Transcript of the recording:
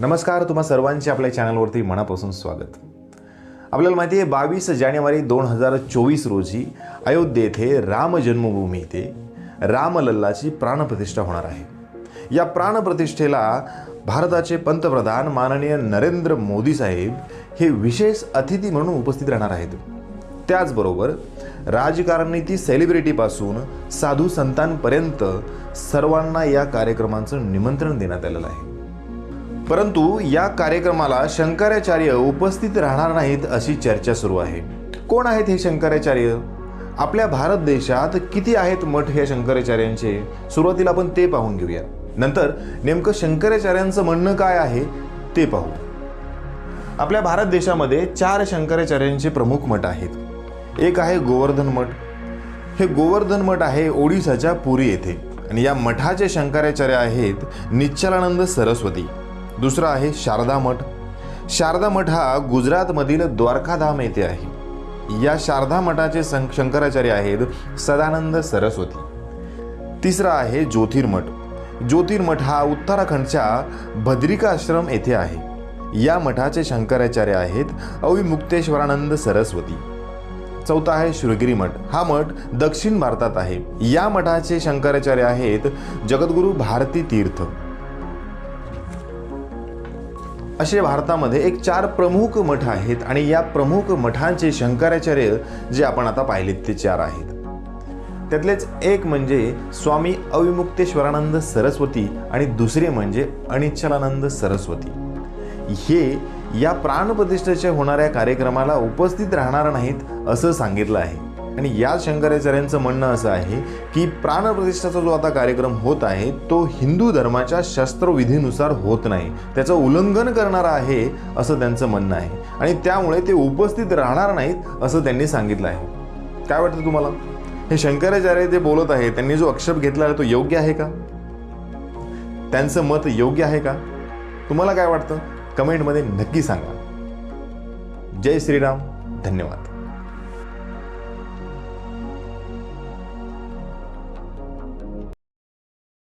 नमस्कार तुम्हा सर्वांचे आपल्या चॅनलवरती मनापासून स्वागत. आपल्याला माहिती आहे बावीस जानेवारी दोन हजार चोवीस रोजी अयोध्ये येथे राम जन्मभूमी येथे रामलल्लाची प्राणप्रतिष्ठा होणार आहे. या प्राणप्रतिष्ठेला भारताचे पंतप्रधान माननीय नरेंद्र मोदी साहेब हे विशेष अतिथी म्हणून उपस्थित राहणार आहेत. त्याचबरोबर राजकारणी ती सेलिब्रिटीपासून साधू संतांपर्यंत सर्वांना या कार्यक्रमाचं निमंत्रण देण्यात आलेलं आहे. परंतु या कार्यक्रमाला शंकराचार्य उपस्थित राहणार नाहीत अशी चर्चा सुरू आहे. कोण आहेत हे शंकराचार्य? आपल्या भारत देशात किती आहेत मठ या शंकराचार्यांचे? सुरुवातीला आपण ते पाहून घेऊया. नंतर नेमकं शंकराचार्यांचं म्हणणं काय आहे ते पाहू. आपल्या भारत देशामध्ये चार शंकराचार्यांचे प्रमुख मठ आहेत. एक आहे गोवर्धन मठ. हे गोवर्धन मठ आहे ओडिसाच्या पुरी येथे आणि या मठाचे शंकराचार्य आहेत निश्चलानंद सरस्वती. दुसरा आहे शारदा मठ. शारदा मठ हा गुजरातमधील द्वारकाधाम येथे आहे. या शारदा मठाचे सं शंकराचार्य आहेत सदानंद सरस्वती. तिसरा आहे ज्योतिर्मठ. ज्योतिर्मठ हा उत्तराखंडच्या भद्रिका आश्रम येथे आहे. या मठाचे शंकराचार्य आहेत अविमुक्तेश्वरानंद सरस्वती. चौथा आहे श्रीगिरी मठ. हा मठ दक्षिण भारतात आहे. या मठाचे शंकराचार्य आहेत जगद्गुरू भारती तीर्थ. असे भारतामध्ये एक चार प्रमुख मठ आहेत आणि या प्रमुख मठांचे शंकराचार्य जे आपण आता पाहिलेत ते चार आहेत. त्यातलेच एक म्हणजे स्वामी अविमुक्तेश्वरानंद सरस्वती आणि दुसरे म्हणजे अनिच्छलानंद सरस्वती. हे या प्राणप्रतिष्ठेच्या होणाऱ्या कार्यक्रमाला उपस्थित राहणार नाहीत असं सांगितलं आहे. आणि या शंकराचार्यांचं म्हणणं असं आहे की प्राणप्रतिष्ठाचा जो आता कार्यक्रम होत आहे तो हिंदू धर्माच्या शस्त्रविधीनुसार होत नाही. त्याचं उल्लंघन करणारा आहे असं त्यांचं म्हणणं आहे. आणि त्यामुळे ते उपस्थित राहणार नाहीत असं त्यांनी सांगितलं आहे. काय वाटतं तुम्हाला? हे शंकराचार्य जे बोलत आहे त्यांनी जो आक्षेप घेतला आहे तो योग्य आहे का? त्यांचं मत योग्य आहे का? तुम्हाला काय वाटतं? कमेंटमध्ये नक्की सांगा. जय श्रीराम. धन्यवाद.